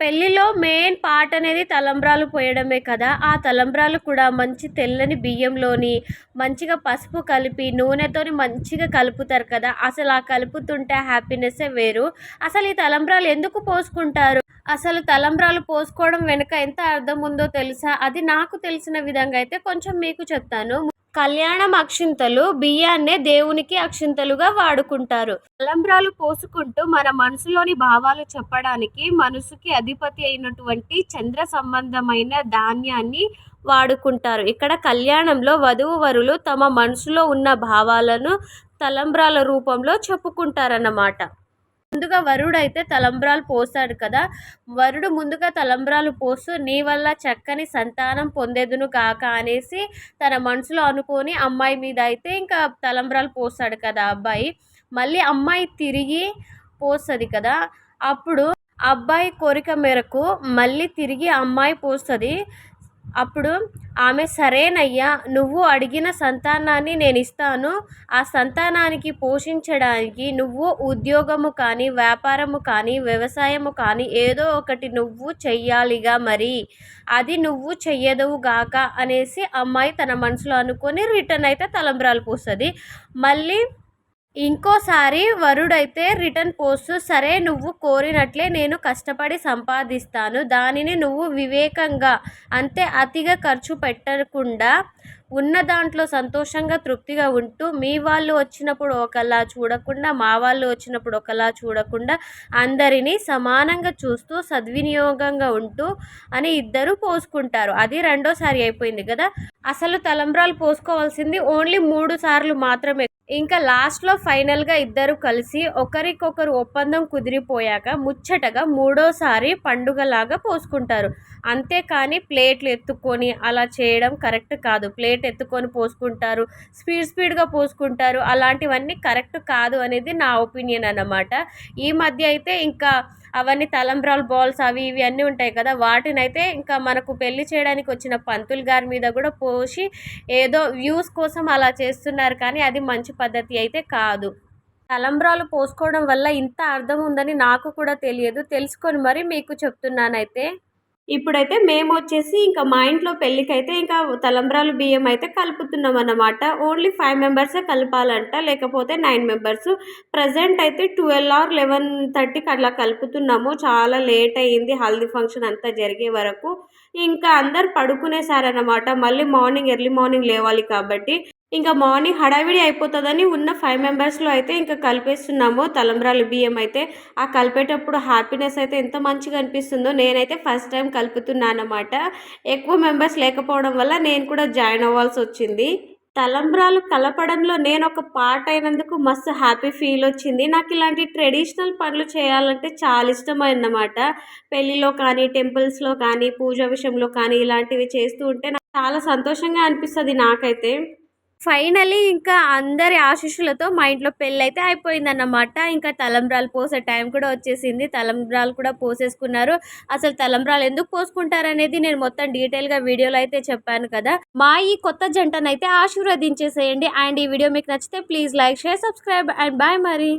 పెళ్ళిలో main part అనేది తలంబ్రాలు పోయడమే కదా. ఆ తలంబ్రాలు కూడా మంచి తెల్లని బియ్యంలోని మంచిగా పసుపు కలిపి నూనెతోని మంచిగా కలుపుతారు కదా. అసలు ఆ కలుపుతుంటే హ్యాపీనెస్సే వేరు. అసలు ఈ తలంబ్రాలు ఎందుకు పోసుకుంటారు? అసలు తలంబ్రాలు పోసుకోవడం వెనుక ఎంత అర్థం ఉందో తెలుసా? అది నాకు తెలిసిన విధంగా అయితే కొంచెం మీకు చెప్తాను. కళ్యాణం అక్షింతలు బియ్యాన్నే దేవునికి అక్షింతలుగా వాడుకుంటారు. తలంబ్రాలు పోసుకుంటూ మన మనసులోని భావాలు చెప్పడానికి మనసుకి అధిపతి అయినటువంటి చంద్ర సంబంధమైన ధాన్యాన్ని వాడుకుంటారు. ఇక్కడ కళ్యాణంలో వధువు వరులు తమ మనసులో ఉన్న భావాలను తలంబ్రాల రూపంలో చెప్పుకుంటారన్నమాట. ముందుగా వరుడు అయితే తలంబ్రాలు పోస్తాడు కదా. వరుడు ముందుగా తలంబ్రాలు పోస్తూ నీ వల్ల చక్కని సంతానం పొందేదును కాక అనేసి తన మనసులో అనుకొని అమ్మాయి మీద అయితే ఇంకా తలంబ్రాలు పోస్తాడు కదా అబ్బాయి. మళ్ళీ అమ్మాయి తిరిగి పోస్తుంది కదా. అప్పుడు అబ్బాయి కోరిక మేరకు మళ్ళీ తిరిగి అమ్మాయి పోస్తుంది. అప్పుడు ఆమె సరేనయ్యా నువ్వు అడిగిన సంతానాన్ని నేను ఇస్తాను ఆ సంతానానికి పోషించడానికి నువ్వు ఉద్యోగము కానీ వ్యాపారము కానీ వ్యవసాయము కానీ ఏదో ఒకటి నువ్వు చెయ్యాలిగా మరి. అది నువ్వు చెయ్యదవు గాక అనేసి అమ్మాయి తన మనసులో అనుకొని రిటర్న్ అయితే తలంబ్రాలు పోస్తుంది. మళ్ళీ ఇంకోసారి వరుడైతే రిటర్న్ పోస్తూ సరే నువ్వు కోరినట్లే నేను కష్టపడి సంపాదిస్తాను దానిని నువ్వు వివేకంగా అంతే అతిగా ఖర్చు పెట్టకుండా ఉన్న దాంట్లో సంతోషంగా తృప్తిగా ఉంటూ మీ వాళ్ళు వచ్చినప్పుడు ఒకలా చూడకుండా మా వాళ్ళు వచ్చినప్పుడు ఒకలా చూడకుండా అందరినీ సమానంగా చూస్తూ సద్వినియోగంగా ఉంటూ అని ఇద్దరు పోసుకుంటారు. అది రెండోసారి అయిపోయింది కదా? అసలు తలంబ్రాలు పోసుకోవాల్సింది ఓన్లీ మూడు సార్లు మాత్రమే ఇంకా లాస్ట్లో ఫైనల్గా ఇద్దరు కలిసి ఒకరికొకరు ఒప్పందం కుదిరిపోయాక ముచ్చటగా మూడోసారి పండుగలాగా పోసుకుంటారు. అంతేకాని ప్లేట్లు ఎత్తుకొని అలా చేయడం కరెక్ట్ కాదు. ప్లేట్ ఎత్తుకొని పోసుకుంటారు స్పీడ్ స్పీడ్గా పోసుకుంటారు. అలాంటివన్నీ కరెక్ట్ కాదు అనేది నా ఒపీనియన్ అన్నమాట. ఈ మధ్య అయితే ఇంకా అవన్నీ తలంబ్రాల్ బాల్స్ అవి ఇవి అన్నీ ఉంటాయి కదా వాటిని అయితే ఇంకా మనకు పెళ్ళి చేయడానికి వచ్చిన పంతులు గారి మీద కూడా పోసి ఏదో వ్యూస్ కోసం అలా చేస్తున్నారు కానీ అది మంచి పద్ధతి అయితే కాదు. తలంబ్రాలు పోసుకోవడం వల్ల ఇంత అర్థం ఉందని నాకు కూడా తెలియదు. తెలుసుకొని మరి మీకు చెప్తున్నానైతే. ఇప్పుడైతే మేము వచ్చేసి ఇంకా మా ఇంట్లో పెళ్ళికైతే ఇంకా తలంబ్రాలు బియ్యం అయితే కలుపుతున్నాం అన్నమాట. ఓన్లీ ఫైవ్ మెంబర్సే కలపాలంట లేకపోతే నైన్ మెంబర్స్. ప్రజెంట్ అయితే ట్వెల్వ్ ఆర్ లెవెన్ థర్టీకి అట్లా కలుపుతున్నాము. చాలా లేట్ అయ్యింది హల్దీ ఫంక్షన్ అంతా జరిగే వరకు. ఇంకా అందరు పడుకునేసారనమాట మళ్ళీ మార్నింగ్ ఎర్లీ మార్నింగ్ లేవాలి కాబట్టి. ఇంకా మార్నింగ్ హడావిడి అయిపోతుందని ఉన్న ఫైవ్ మెంబర్స్లో అయితే ఇంకా కలిపేస్తున్నాము. తలంబ్రాలు బియ్యం అయితే. ఆ కలిపేటప్పుడు హ్యాపీనెస్ అయితే ఎంత మంచిగా అనిపిస్తుందో నేనైతే ఫస్ట్ టైం కలుపుతున్నాను అనమాట ఎక్కువ మెంబర్స్ లేకపోవడం వల్ల నేను కూడా జాయిన్ అవ్వాల్సి వచ్చింది. తలంబ్రాలు కలపడంలో నేను ఒక పార్ట్ అయినందుకు మస్తు హ్యాపీ ఫీల్ వచ్చింది. నాకు ఇలాంటి ట్రెడిషనల్ పనులు చేయాలంటే చాలా ఇష్టమైందన్నమాట. పెళ్ళిలో కానీ టెంపుల్స్లో కానీ పూజ విషయంలో కానీ ఇలాంటివి చేస్తూ ఉంటే నాకు చాలా సంతోషంగా అనిపిస్తుంది నాకైతే. ఫైనలీ ఇంకా అందరి ఆశీస్సులతో మా ఇంట్లో పెళ్ళి అయితే అయిపోయిందన్నమాట. ఇంకా తలంబ్రాలు పోసే టైం కూడా వచ్చేసింది. తలంబ్రాలు కూడా పోసేసుకున్నారు. అసలు తలంబ్రాలు ఎందుకు పోసుకుంటారు అనేది నేను మొత్తం డీటెయిల్గా వీడియోలో అయితే చెప్పాను కదా. మా ఈ కొత్త జంటనైతే ఆశీర్వదించేసేయండి. అండ్ ఈ వీడియో మీకు నచ్చితే please like share subscribe and bye మరి.